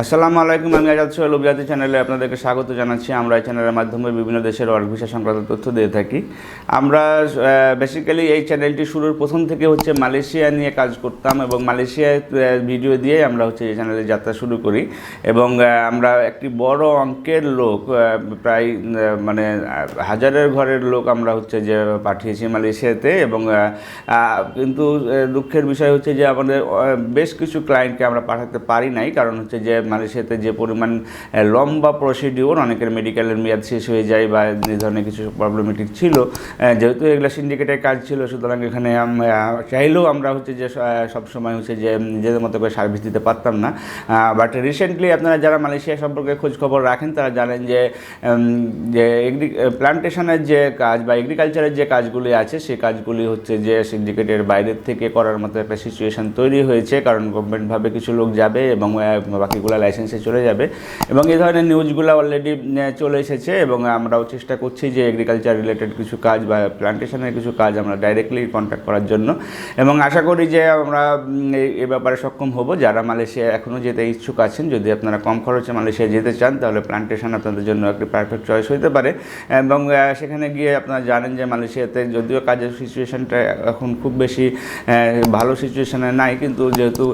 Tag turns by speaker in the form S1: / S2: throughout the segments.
S1: আসসালামু আলাইকুম, আমি আজাদ সোহেল, অভিজাতি চ্যানেলে আপনাদেরকে স্বাগত জানাচ্ছি। আমরা এই চ্যানেলের মাধ্যমে বিভিন্ন দেশের ওয়ার্ক ভিসা সংক্রান্ত তথ্য দিয়ে থাকি। আমরা বেসিক্যালি এই চ্যানেলটি শুরুর প্রথম থেকে হচ্ছে মালয়েশিয়া নিয়ে কাজ করতাম এবং মালয়েশিয়ায় ভিডিও দিয়ে আমরা হচ্ছে এই চ্যানেলে যাত্রা শুরু করি। এবং আমরা একটি বড় অঙ্কের লোক প্রায় মানে হাজারের ঘরের লোক আমরা হচ্ছে যে পাঠিয়েছি মালয়েশিয়াতে। এবং কিন্তু দুঃখের বিষয় হচ্ছে যে আমাদের বেশ কিছু ক্লায়েন্টকে আমরা পাঠাতে পারি নাই। কারণ হচ্ছে যে মালয়েশিয়াতে যে পরিমাণ লম্বা প্রসিডিওর অনেকের মেডিকেলের মেয়াদ শেষ হয়ে যায় বা এই ধরনের কিছু প্রবলেমেটিক ছিল। যেহেতু এগুলো সিন্ডিকেটের কাজ ছিল সুতরাং এখানে চাইলেও আমরা হচ্ছে যে সবসময় হচ্ছে যে নিজেদের মতো করে সার্ভিস দিতে পারতাম না। বাট রিসেন্টলি আপনারা যারা মালয়েশিয়া সম্পর্কে খোঁজ খবর রাখেন তারা জানেন যে যে এগ্রি প্লান্টেশনের যে কাজ বা এগ্রিকালচারের যে কাজগুলি আছে সেই কাজগুলি হচ্ছে যে সিন্ডিকেটের বাইরের থেকে করার মতো একটা সিচুয়েশন তৈরি হয়েছে। কারণ গভর্নমেন্টভাবে কিছু লোক যাবে এবং আহ, বাকিগুলো লাইসেন্সে চলে যাবে। এবং এই ধরনের নিউজগুলো অলরেডি চলে এসেছে এবং আমরাও চেষ্টা করছি যে এগ্রিকালচার রিলেটেড কিছু কাজ বা প্লান্টেশনের কিছু কাজ আমরা ডাইরেক্টলি কন্ট্যাক্ট করার জন্য। এবং আশা করি যে আমরা এ ব্যাপারে সক্ষম হব। যারা মালয়েশিয়া এখনও যেতে ইচ্ছুক আছেন, যদি আপনারা কম খরচে মালয়েশিয়া যেতে চান, তাহলে প্লান্টেশন আপনাদের জন্য একটি পারফেক্ট চয়েস হতে পারে। এবং সেখানে গিয়ে আপনারা জানেন যে মালয়েশিয়াতে যদিও কাজের সিচুয়েশানটা এখন খুব বেশি ভালো সিচুয়েশানে নাই, কিন্তু যেহেতু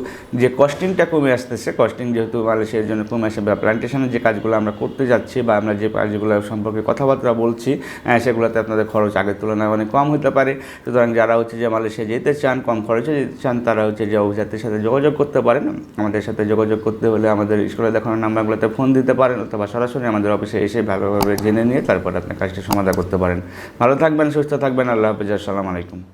S1: যে কস্টিংটা কমে আসতেছে কস্টিং যেহেতু মালয়েশিয়ার জন্য কমে আসে বা প্লান্টেশনের যে কাজগুলো আমরা করতে যাচ্ছি বা আমরা যে কাজগুলো সম্পর্কে কথাবার্তা বলছি সেগুলোতে আপনাদের খরচ আগের তুলনায় অনেক কম হতে পারে। সুতরাং যারা হচ্ছে যে মালয়েশিয়া যেতে চান, কম খরচে যেতে চান, তারা হচ্ছে যে অভিজাতের সাথে যোগাযোগ করতে পারেন। আমাদের সাথে যোগাযোগ করতে হলে আমাদের স্কুলে দেখানো নাম্বারগুলোতে ফোন দিতে পারেন অথবা সরাসরি আমাদের অফিসে এসে ভালোভাবে জেনে নিয়ে তারপর আপনি কাজটি সমাধান করতে পারেন। ভালো থাকবেন, সুস্থ থাকবেন, আল্লাহ হাফিজ, আসসালামু আলাইকুম।